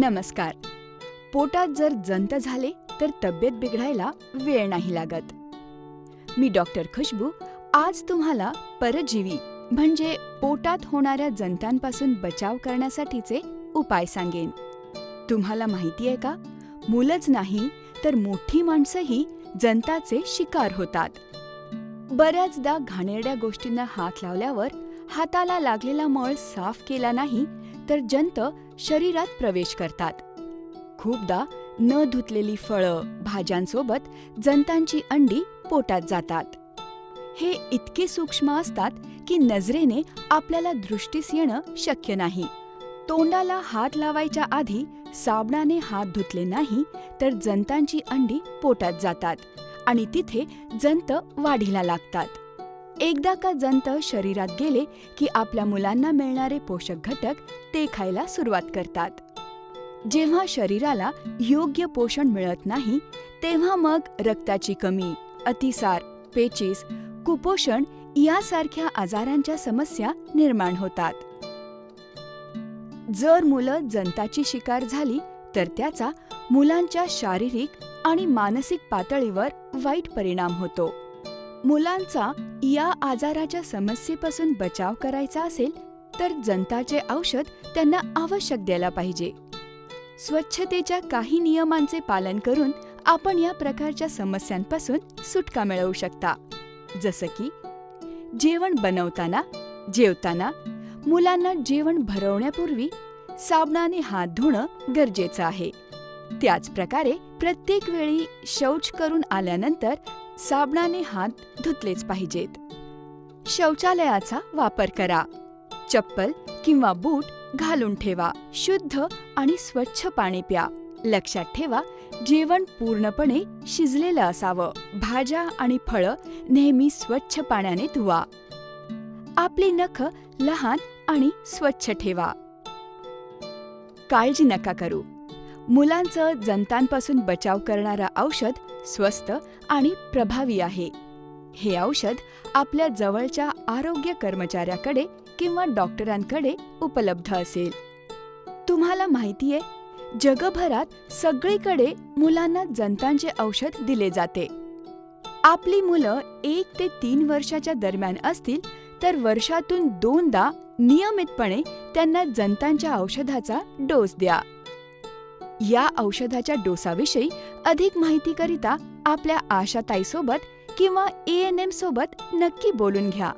नमस्कार. पोटात जर जंत झाले तर तब्येत बिघडायला वेळ नाही लागत. मी डॉक्टर खुशबू आज तुम्हाला परजीवी म्हणजे पोटात होणाऱ्या जंतांपासून बचाव करण्यासाठीचे उपाय सांगेन. तुम्हाला माहिती आहे का? मुलंच नाही तर मोठी माणसंही जंताचे शिकार होतात. बऱ्याचदा घाणेरड्या गोष्टींना हात लावल्यावर हाताला लागलेला मळ साफ केला नाही तर जंत शरीरात प्रवेश करतात. खूपदा न धुतलेली फळं भाज्यांसोबत जंतांची अंडी पोटात जातात. हे इतके सूक्ष्म असतात की नजरेने आपल्याला दृष्टीस येणं शक्य नाही. तोंडाला हात लावायच्या आधी साबणाने हात धुतले नाही तर जंतांची अंडी पोटात जातात आणि तिथे जंत वाढीला लागतात. एकदा का जंत शरीरात गेले की आपल्या मुलांना मिळणारे पोषक घटक ते खायला सुरुवात करतात. जेव्हा शरीराला योग्य पोषण मिळत नाही तेव्हा मग रक्ताची कमी अतिसार पेचीस कुपोषण यासारख्या आजारांच्या समस्या निर्माण होतात. जर मुलं जंताची शिकार झाली तर त्याचा मुलांच्या शारीरिक आणि मानसिक पातळीवर वाईट परिणाम होतो. मुलांचा या आजाराच्या समस्येपासून बचाव करायचा असेल तर जंताचे औषध त्यांना आवश्यक द्यायला पाहिजे. स्वच्छतेच्या काही नियमांचे पालन करून आपण या प्रकारच्या समस्यांपासून सुटका मिळवू शकता. जसं की जेवण बनवताना जेवताना मुलांना जेवण भरवण्यापूर्वी साबणाने हात धुणं गरजेचं आहे. त्याच प्रकारे प्रत्येक वेळी शौच करून आल्यानंतर साबणाने हात धुतलेच पाहिजेत. शौचालयाचा वापर करा. चप्पल किंवा बूट घालून ठेवा. शुद्ध आणि स्वच्छ पाणी प्या. लक्षात ठेवा जेवण पूर्णपणे शिजलेलं असावं. भाज्या आणि फळं नेहमी स्वच्छ पाण्याने धुवा. आपली नख लहान आणि स्वच्छ ठेवा. काळजी नका करू. मुलांचं जंतांपासून बचाव करणारं औषध स्वस्त आणि प्रभावी आहे. हे औषध आपल्या जवळच्या आरोग्य कर्मचाऱ्याकडे किंवा डॉक्टरांकडे उपलब्ध असेल. तुम्हाला माहितीये जगभरात सगळीकडे मुलांना जंतांचे औषध दिले जाते. आपली मुलं एक ते तीन वर्षाच्या दरम्यान असतील तर वर्षातून दोनदा नियमितपणे त्यांना जंतांच्या औषधाचा डोस द्या. या औषधाच्या डोसाविषयी अधिक माहितीकरिता आपल्या आशाताईसोबत किंवा ए एन एम सोबत नक्की बोलून घ्या.